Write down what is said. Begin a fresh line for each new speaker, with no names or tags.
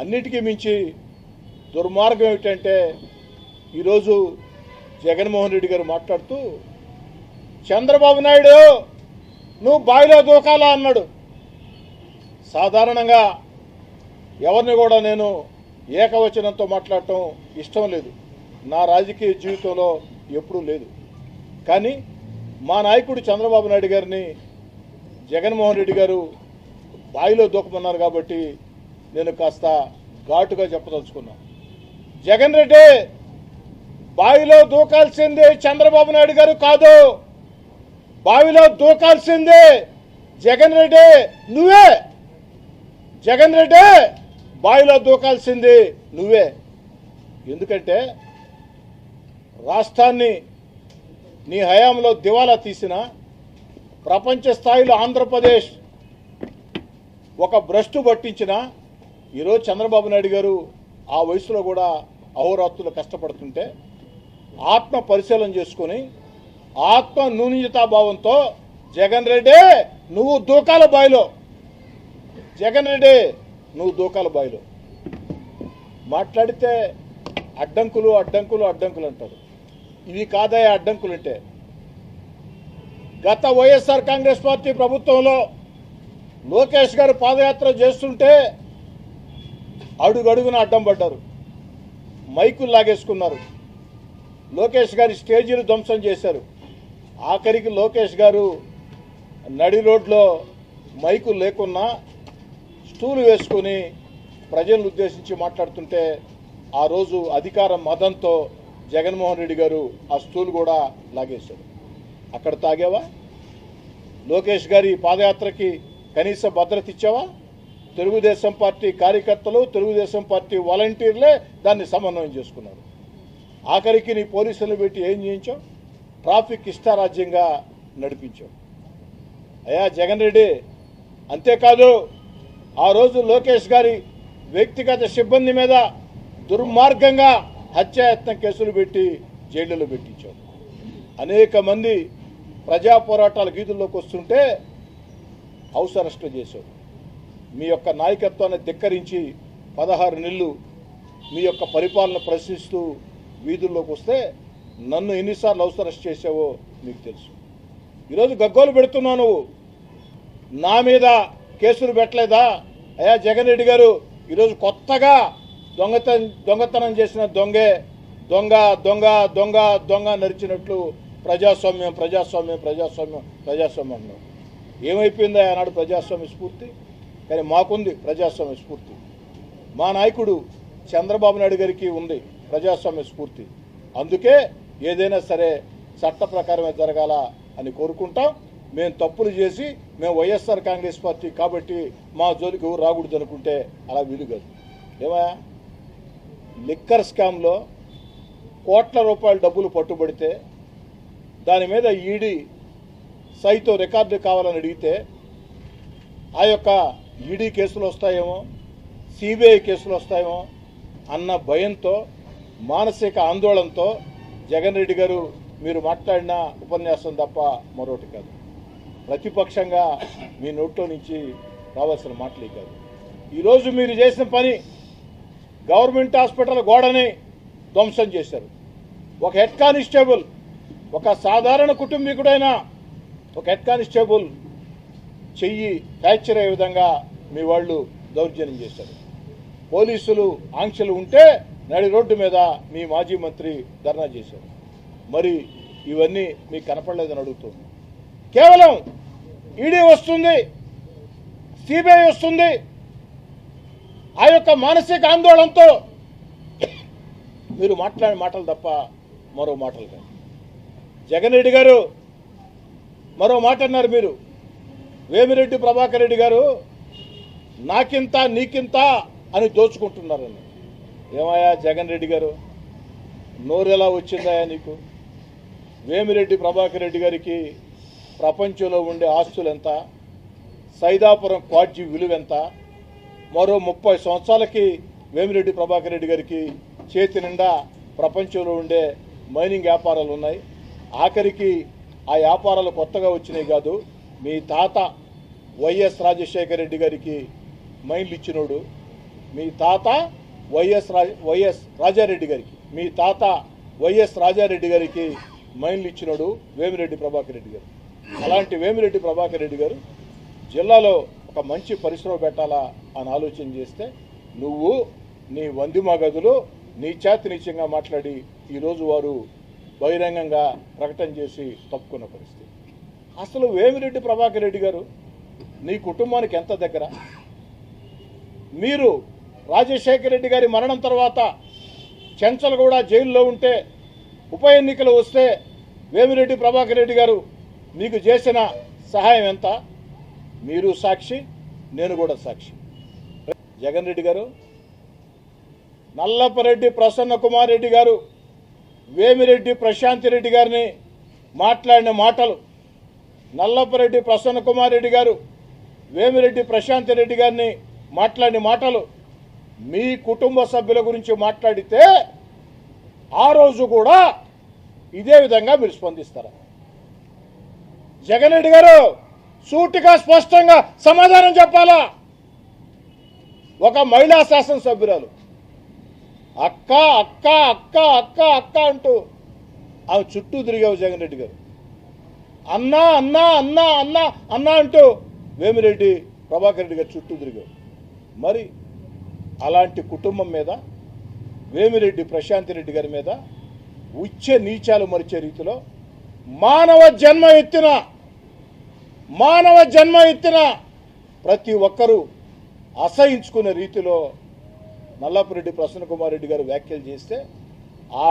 అన్నిటికీ మించి దుర్మార్గం ఏమిటంటే ఈరోజు జగన్మోహన్ రెడ్డి గారు మాట్లాడుతూ చంద్రబాబు నాయుడు నువ్వు బావిలో దూకాలా అన్నాడు. సాధారణంగా ఎవరిని కూడా నేను ఏకవచనంతో మాట్లాడటం ఇష్టం లేదు. నా రాజకీయ జీవితంలో ఎప్పుడూ లేదు. కానీ మా నాయకుడు చంద్రబాబు నాయుడు గారిని జగన్మోహన్ రెడ్డి గారు బావిలో దూకమన్నారు కాబట్టి నేను కాస్త ఘాటుగా చెప్పదలుచుకున్నా. జగన్ రెడ్డి బావిలో దూకాల్సింది చంద్రబాబు నాయుడు గారు కాదు. బావిలో దూకాల్సింది జగన్ రెడ్డి నువ్వే. జగన్ రెడ్డి బావిలో దూకాల్సింది నువ్వే. ఎందుకంటే రాష్ట్రాన్ని నీ హయాంలో దివాలా తీసిన ప్రపంచ స్థాయిలో ఆంధ్రప్రదేశ్ ఒక భ్రష్టు పట్టించిన ఈరోజు చంద్రబాబు నాయుడు గారు ఆ వయసులో కూడా అహోరాత్రులు కష్టపడుతుంటే ఆత్మ పరిశీలన చేసుకొని ఆత్మ న్యూనతాభావంతో జగన్ రెడ్డి నువ్వు దూకాల బాయిలో. జగన్ రెడ్డి నువ్వు దూకాల బాయిలో. మాట్లాడితే అడ్డంకులు అడ్డంకులు అడ్డంకులు అంటారు. ఇవి కాదా అడ్డంకులు అంటే. గత వైఎస్ఆర్ కాంగ్రెస్ పార్టీ ప్రభుత్వంలో లోకేష్ గారు పాదయాత్ర చేస్తుంటే అడుగడుగున అడ్డం పడ్డారు. మైకులు లాగేసుకున్నారు. లోకేష్ గారి స్టేజీలు ధ్వంసం చేశారు. ఆఖరికి లోకేష్ గారు నడి రోడ్లో మైకులు లేకున్నా స్టూలు వేసుకొని ప్రజలను ఉద్దేశించి మాట్లాడుతుంటే ఆ రోజు అధికార మదంతో జగన్మోహన్ రెడ్డి గారు ఆ స్టూలు కూడా లాగేశారు. అక్కడ తాగేవా? లోకేష్ గారి పాదయాత్రకి కనీస భద్రత ఇచ్చావా? తెలుగుదేశం పార్టీ కార్యకర్తలు తెలుగుదేశం పార్టీ వాలంటీర్లే దాన్ని సమన్వయం చేసుకున్నారు. ఆఖరికి నీ పోలీసులు పెట్టి ఏం చేయించావు? ట్రాఫిక్ ఇష్టారాజ్యంగా నడిపించావు. అయ్యా జగన్ రెడ్డి అంతేకాదు ఆ రోజు లోకేష్ గారి వ్యక్తిగత సిబ్బంది మీద దుర్మార్గంగా హత్యాయత్నం కేసులు పెట్టి జైళ్ళలో పెట్టించావు. అనేక మంది ప్రజా పోరాటాల గీతుల్లోకి వస్తుంటే హౌస్ అరెస్ట్ చేశావు. మీ యొక్క నాయకత్వాన్ని ధిక్కరించి పదహారు నెలలు మీ యొక్క పరిపాలన ప్రశ్నిస్తూ వీధుల్లోకి వస్తే నన్ను ఎన్నిసార్లు హౌస్ అరెస్ట్ చేసావో మీకు తెలుసు. ఈరోజు గగ్గోలు పెడుతున్నావు నువ్వు. నా మీద కేసులు పెట్టలేదా? అయ్యా జగన్ రెడ్డి గారు ఈరోజు కొత్తగా దొంగతనం దొంగతనం చేసిన దొంగే దొంగ దొంగ దొంగ దొంగ నరిచినట్లు ప్రజాస్వామ్యం ప్రజాస్వామ్యం ప్రజాస్వామ్యం ప్రజాస్వామ్యం ఏమైపోయిందా ఆనాడు ప్రజాస్వామ్య స్ఫూర్తి? కానీ మాకుంది ప్రజాస్వామ్య స్ఫూర్తి. మా నాయకుడు చంద్రబాబు నాయుడు గారికి ఉంది ప్రజాస్వామ్య స్ఫూర్తి. అందుకే ఏదైనా సరే చట్ట ప్రకారమే జరగాల అని కోరుకుంటాం. మేము తప్పులు చేసి మేము వైఎస్ఆర్ కాంగ్రెస్ పార్టీ కాబట్టి మా జోలికి ఎవరు రాకూడదు అనుకుంటే అలా వీలు కాదు. ఏమయ్యా? లిక్కర్ స్కామ్లో కోట్ల రూపాయల డబ్బులు పట్టుబడితే దాని మీద ఈడీ సైతో రికార్డు కావాలని అడిగితే ఆ యొక్క ఈడీ కేసులు వస్తాయేమో సిబిఐ కేసులు వస్తాయేమో అన్న భయంతో మానసిక ఆందోళనతో జగన్ రెడ్డి గారు మీరు మాట్లాడిన ఉపన్యాసం తప్ప మరొకటి కాదు. ప్రతిపక్షంగా మీ నోట్లో నుంచి రావాల్సిన మాటలే కాదు. ఈరోజు మీరు చేసిన పని గవర్నమెంట్ హాస్పిటల్ గోడని ధ్వంసం చేశారు. ఒక హెడ్ కానిస్టేబుల్ ఒక సాధారణ కుటుంబీకుడైనా ఒక హెడ్ కానిస్టేబుల్ చెయ్యి ఫ్రాక్చర్ అయ్యే విధంగా మీ వాళ్ళు దౌర్జన్యం చేశారు. పోలీసులు ఆంక్షలు ఉంటే నడి రోడ్డు మీద మీ మాజీ మంత్రి ధర్నా చేశారు. మరి ఇవన్నీ మీకు కనపడలేదని అడుగుతుంది. కేవలం ఈడీ వస్తుంది సిబిఐ వస్తుంది. ఆ యొక్క మానసిక ఆందోళనతో మీరు మాట్లాడే మాటలు తప్ప మరో మాటలు కాదు. జగన్ రెడ్డి గారు మరో మాట అన్నారు మీరు. వేమిరెడ్డి ప్రభాకర్ రెడ్డి గారు నాకింత నీకింత అని దోచుకుంటున్నారని. ఏమయ్యా జగన్ రెడ్డి గారు? నోరెలా వచ్చిందయా నీకు? వేమిరెడ్డి ప్రభాకర్ రెడ్డి గారికి ప్రపంచంలో ఉండే ఆస్తులు ఎంత సైదాపురం క్వాడ్జీ విలువ ఎంత మరో ముప్పై సంవత్సరాలకి వేమిరెడ్డి ప్రభాకర్ రెడ్డి గారికి చేతి నిండా ప్రపంచంలో ఉండే మైనింగ్ వ్యాపారాలు ఉన్నాయి. ఆఖరికి ఆ వ్యాపారాలు కొత్తగా వచ్చినాయి కాదు. మీ తాత వైఎస్ రాజశేఖర రెడ్డి గారికి మైండ్లు ఇచ్చినోడు మీ తాత వైఎస్ రా వైఎస్ రాజారెడ్డి గారికి మీ తాత వైఎస్ రాజారెడ్డి గారికి మైన్లు ఇచ్చినాడు వేమిరెడ్డి ప్రభాకర్ రెడ్డి గారు. అలాంటి వేమిరెడ్డి ప్రభాకర్ రెడ్డి గారు జిల్లాలో ఒక మంచి పరిశ్రమ పెట్టాలా అని ఆలోచన చేస్తే నువ్వు నీ వందిమ గదులు నీచాతి నీచంగా మాట్లాడి ఈరోజు వారు బహిరంగంగా ప్రకటన చేసి తప్పుకున్న పరిస్థితి. అసలు వేమిరెడ్డి ప్రభాకర్ రెడ్డి గారు నీ కుటుంబానికి ఎంత దగ్గర? మీరు రాజశేఖర రెడ్డి గారి మరణం తర్వాత చెంచలగూడ జైల్లో ఉంటే ఉప ఎన్నికలు వస్తే వేమిరెడ్డి ప్రభాకర్ రెడ్డి గారు మీకు చేసిన సహాయం ఎంత? మీరు సాక్షి నేను కూడా సాక్షి. జగన్ రెడ్డి గారు నల్లపరెడ్డి ప్రసన్న కుమార్ రెడ్డి గారు వేమిరెడ్డి ప్రశాంతి రెడ్డి గారిని మాట్లాడిన మాటలు నల్లపరెడ్డి ప్రసన్న కుమార్ రెడ్డి గారు వేమిరెడ్డి ప్రశాంతి రెడ్డి గారిని మాట్లాడిన మాటలు మీ కుటుంబ సభ్యుల గురించి మాట్లాడితే ఆ రోజు కూడా ఇదే విధంగా మీరు స్పందిస్తారు? జగన్ రెడ్డి గారు సూటిగా స్పష్టంగా సమాధానం చెప్పాలా? ఒక మహిళా శాసనసభ్యురాలు అక్క అక్క అక్క అక్క అక్క అంటూ ఆమె చుట్టూ తిరిగావు జగన్ రెడ్డి గారు. అన్నా అన్నా అన్నా అన్నా అన్నా అంటూ వేమిరెడ్డి ప్రభాకర్ రెడ్డి గారు చుట్టూ తిరిగావు. మరి అలాంటి కుటుంబం మీద వేమిరెడ్డి ప్రశాంతి రెడ్డి గారి మీద ఉచ్చ నీచాలు మరిచే రీతిలో మానవ జన్మ ఎత్తిన మానవ జన్మ ఎత్తిన ప్రతి ఒక్కరూ అసహించుకునే రీతిలో నల్లపురెడ్డి ప్రసన్న కుమార్ రెడ్డి గారు వ్యాఖ్యలు చేస్తే ఆ